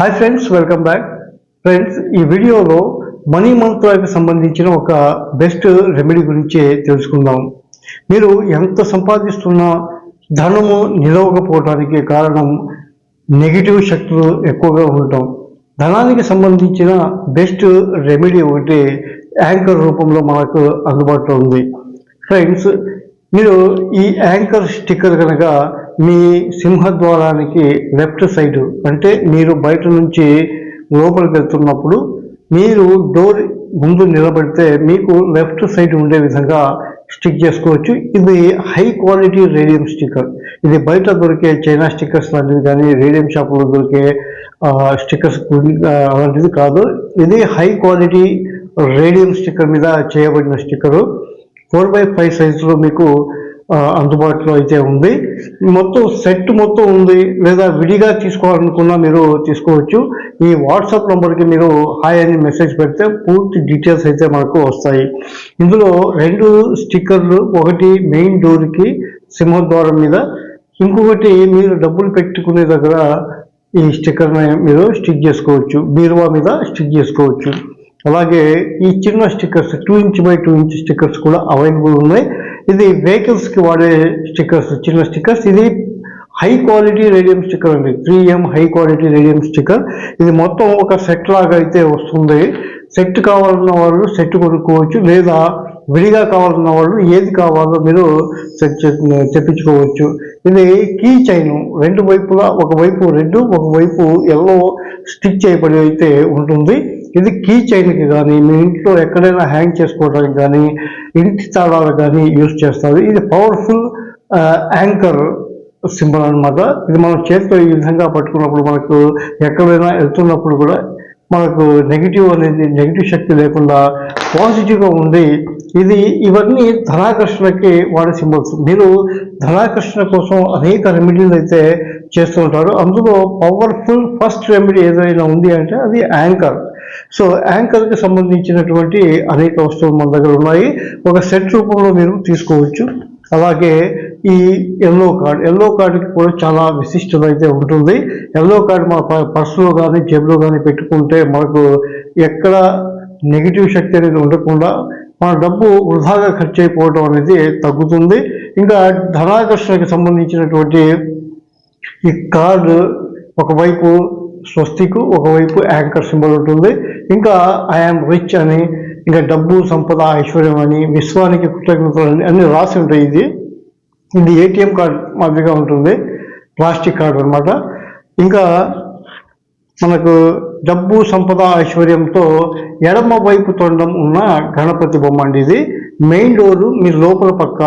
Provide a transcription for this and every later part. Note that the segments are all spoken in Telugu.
Hi friends welcome back friends ఈ వీడియోలో మనీ మంత్రానికి సంబంధించిన ఒక బెస్ట్ రెమెడీ గురించి తెలుసుకుందాం. మీరు ఎంత సంపాదిస్తున్నా ధనము నిలవకపోవడానికి కారణం నెగిటివ్ శక్తులు ఎక్కువగా ఉండటం. ధనానికి సంబంధించిన బెస్ట్ రెమెడీ ఒకటి యాంకర్ రూపంలో మనకు అందుబాటులో ఉంది. ఫ్రెండ్స్ మీరు ఈ యాంకర్ స్టిక్కర్ కనుక మీ సింహద్వారానికి లెఫ్ట్ సైడ్ అంటే మీరు బయట నుంచి లోపలికి వెళ్తున్నప్పుడు మీరు డోర్ ముందు నిలబడితే మీకు లెఫ్ట్ సైడ్ ఉండే విధంగా స్టిక్ చేసుకోవచ్చు. ఇది హై క్వాలిటీ రేడియం స్టిక్కర్. ఇది బయట దొరికే చైనా స్టిక్కర్స్ లాంటివి కానీ రేడియం షాపులో దొరికే స్టిక్కర్స్ అలాంటిది కాదు. ఇది హై క్వాలిటీ రేడియం స్టిక్కర్ మీద చేయబడిన స్టిక్కరు. ఫోర్ బై ఫైవ్ సైజులో మీకు అందుబాటులో అయితే ఉంది. మొత్తం సెట్ మొత్తం ఉంది. లేదా విడిగా తీసుకోవాలనుకున్నా మీరు తీసుకోవచ్చు. ఈ వాట్సాప్ నెంబర్కి మీరు హాయ్ అని మెసేజ్ పెడితే పూర్తి డీటెయిల్స్ అయితే మనకు వస్తాయి. ఇందులో రెండు స్టిక్కర్లు ఒకటి మెయిన్ డోర్కి సింహద్వారం మీద ఇంకొకటి మీరు డబ్బులు పెట్టుకునే దగ్గర ఈ స్టిక్కర్ని మీరు స్టిక్ చేసుకోవచ్చు. బీరువా మీద స్టిక్ చేసుకోవచ్చు. అలాగే ఈ చిన్న stickers two inch by two inch stickers కూడా అవైలబుల్ ఉన్నాయి. ఇది వెహికల్స్కి వాడే స్టిక్కర్స్ చిన్న స్టిక్కర్స్ ఇది హై క్వాలిటీ రేడియం స్టిక్కర్ అండి. Three M high quality radium sticker ఇది మొత్తం ఒక సెట్ లాగా అయితే వస్తుంది. సెట్ కావాలన్న వాళ్ళు సెట్ కొనుక్కోవచ్చు. లేదా విడిగా కావాలన్న వాళ్ళు ఏది కావాలో మీరు సెట్ తెప్పించుకోవచ్చు. ఇది కీ చైన్ రెండు వైపులా ఒకవైపు రెడ్ ఒకవైపు ఎల్లో స్టిక్ చేయబడి అయితే ఉంటుంది. ఇది కీ చైన్కి కానీ మీ ఇంట్లో ఎక్కడైనా హ్యాంగ్ చేసుకోవడానికి కానీ ఇంటి తాళాలు కానీ యూజ్ చేస్తారు. ఇది పవర్ఫుల్ యాంకర్ సింబల్ అన్నమాట. ఇది మనం చేతితో ఈ విధంగా పట్టుకున్నప్పుడు మనకు ఎక్కడైనా వెళ్తున్నప్పుడు కూడా మనకు నెగిటివ్ అనేది నెగిటివ్ శక్తి లేకుండా పాజిటివ్గా ఉంది ఇది ఇవన్నీ ధనాకర్షణకి వాడే సింబల్స్ మీరు ధనాకర్షణ కోసం అనేక రెమెడీలు అయితే చేస్తూ ఉంటారు. అందులో పవర్ఫుల్ ఫస్ట్ రెమెడీ ఏదైనా ఉంది అంటే అది యాంకర్ సో యాంకర్కి సంబంధించినటువంటి అనేక వస్తువులు మన దగ్గర ఉన్నాయి. ఒక సెట్ రూపంలో మీరు తీసుకోవచ్చు. అలాగే ఈ ఎల్లో కార్డ్ ఎల్లో కార్డుకి కూడా చాలా విశిష్టత అయితే ఉంటుంది. ఎల్లో కార్డు మన ప- పర్సులో కానీ జేబులో కానీ పెట్టుకుంటే మనకు ఎక్కడ నెగిటివ్ శక్తి అనేది ఉండకుండా మన డబ్బు వృధాగా ఖర్చు అయిపోవడం అనేది తగ్గుతుంది. ఇంకా ధనాకర్షణకి సంబంధించినటువంటి ఈ కార్డు ఒకవైపు స్వస్తికు ఒకవైపు యాంకర్ సింబల్ ఉంటుంది. ఇంకా ఐఆమ్ రిచ్ అని ఇంకా డబ్బు సంపద ఐశ్వర్యం అని విశ్వానికి కృతజ్ఞతలు అని అన్ని రాసి ఉంటాయి ఇది. ఇది ఏటీఎం కార్డ్ మాదిరిగా ఉంటుంది. ప్లాస్టిక్ కార్డు అన్నమాట. ఇంకా మనకు డబ్బు సంపద ఐశ్వర్యంతో ఎడమ వైపు తొండం ఉన్న గణపతి బొమ్మ అండి ఇది. మెయిన్ డోరు మీ లోపల పక్క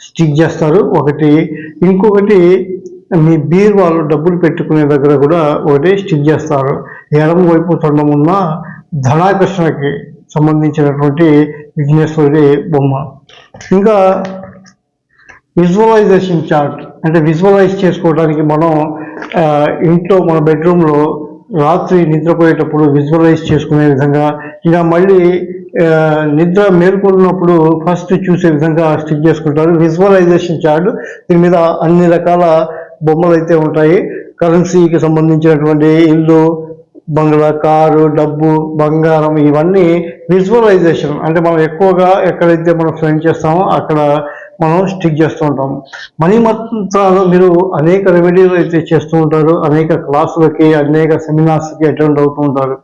స్టిక్ చేస్తారు. ఒకటి ఇంకొకటి మీ బీరువాలో డబ్బులు పెట్టుకునే దగ్గర కూడా ఒకటి స్టిక్ చేస్తారు. ఎడమ వైపు తొండం ఉన్న ధనాకర్షణకి సంబంధించినటువంటి విఘ్నేశ్వరుడి బొమ్మ. ఇంకా విజువలైజేషన్ చార్ట్. అంటే విజువలైజ్ చేసుకోవడానికి మనం ఇంట్లో మన బెడ్రూమ్లో రాత్రి నిద్రపోయేటప్పుడు విజువలైజ్ చేసుకునే విధంగా ఇంకా మళ్ళీ నిద్ర మేల్కొన్నప్పుడు ఫస్ట్ చూసే విధంగా స్టిక్ చేసుకుంటారు. విజువలైజేషన్ చార్ట్ దీని మీద అన్ని రకాల బొమ్మలు అయితే ఉంటాయి. కరెన్సీకి సంబంధించినటువంటి ఇల్లు బంగ్లా కారు డబ్బు బంగారం ఇవన్నీ విజువలైజేషన్. అంటే మనం ఎక్కువగా ఎక్కడైతే మనం స్పెండ్ చేస్తామో అక్కడ మనం స్టిక్ చేస్తూ ఉంటాం. మనీ మంత్రాలు మీరు అనేక రెమెడీలు అయితే చేస్తూ ఉంటారు. అనేక క్లాసులకి అనేక సెమినార్స్కి అటెండ్ అవుతూ ఉంటారు.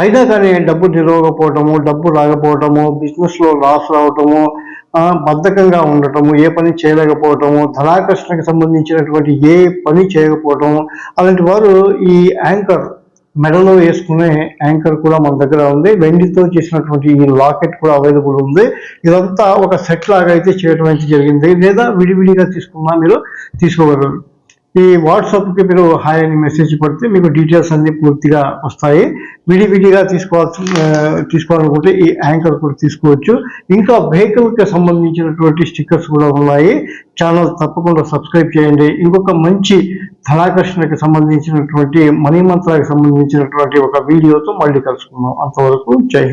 అయినా కానీ డబ్బు నిలవకపోవటము డబ్బు రాకపోవటము బిజినెస్లో లాస్ రావటము బద్ధకంగా ఉండటము ఏ పని చేయలేకపోవటము ధనాకర్షణకు సంబంధించినటువంటి ఏ పని చేయకపోవటము అలాంటి వారు ఈ యాంకర్ మెడలో వేసుకునే యాంకర్ కూడా మన దగ్గర ఉంది. వెండితో చేసినటువంటి ఈ లాకెట్ కూడా అవైలబుల్ ఉంది. ఇదంతా ఒక సెట్ లాగా అయితే చేయడం అయితే జరిగింది. లేదా విడివిడిగా తీసుకున్నా మీరు తీసుకోగలరు. ఈ వాట్సాప్కి మీరు హాయ్ అని మెసేజ్ పడితే మీకు డీటెయిల్స్ అన్ని పూర్తిగా వస్తాయి. విడివిడిగా తీసుకోవాల్సి తీసుకోవాలనుకుంటే ఈ యాంకర్ కూడా తీసుకోవచ్చు. ఇంకా వెహికల్కి సంబంధించినటువంటి స్టిక్కర్స్ కూడా ఉన్నాయి. ఛానల్ తప్పకుండా సబ్స్క్రైబ్ చేయండి. ఇంకొక మంచి ధనాకర్షణకి సంబంధించినటువంటి మనీ సంబంధించినటువంటి ఒక వీడియోతో మళ్ళీ కలుసుకుందాం. అంతవరకు జై